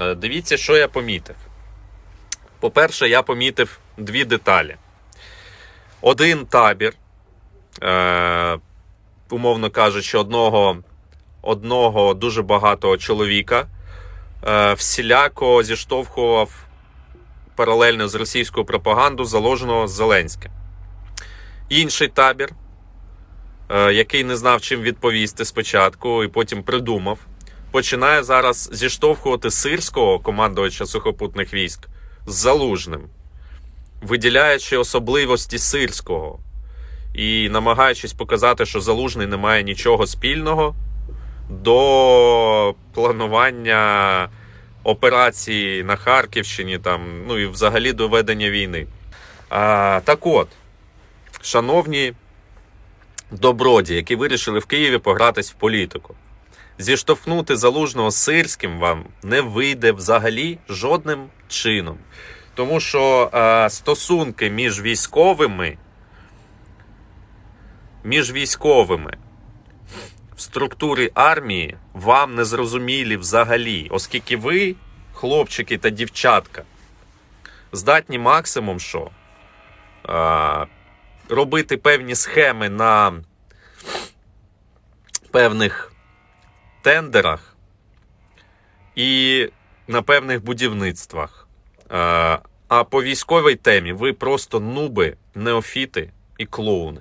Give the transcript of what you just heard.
Е, Дивіться, що я помітив. По-перше, я помітив дві деталі. Один табір, е, умовно кажучи, одного, одного дуже багатого чоловіка е, всіляко зіштовхував паралельно з російською пропагандою заложеного Зеленським. Інший табір, е, який не знав, чим відповісти спочатку, і потім придумав, починає зараз зіштовхувати сирського командувача сухопутних військ з залужним, виділяючи особливості сирського і намагаючись показати, що залужний не має нічого спільного до планування операції на Харківщині, там, ну і взагалі до ведення війни. А, так от, шановні доброді, які вирішили в Києві погратись в політику. Зіштовхнути залужного з сирським вам не вийде взагалі жодним чином. Тому що е, стосунки між військовими, між військовими в структурі армії вам не зрозумілі взагалі, оскільки ви, хлопчики та дівчатка, здатні максимум що? Е, робити певні схеми на певних тендерах і на певних будівництвах. Е, А по військовій темі ви просто нуби, неофіти і клоуни.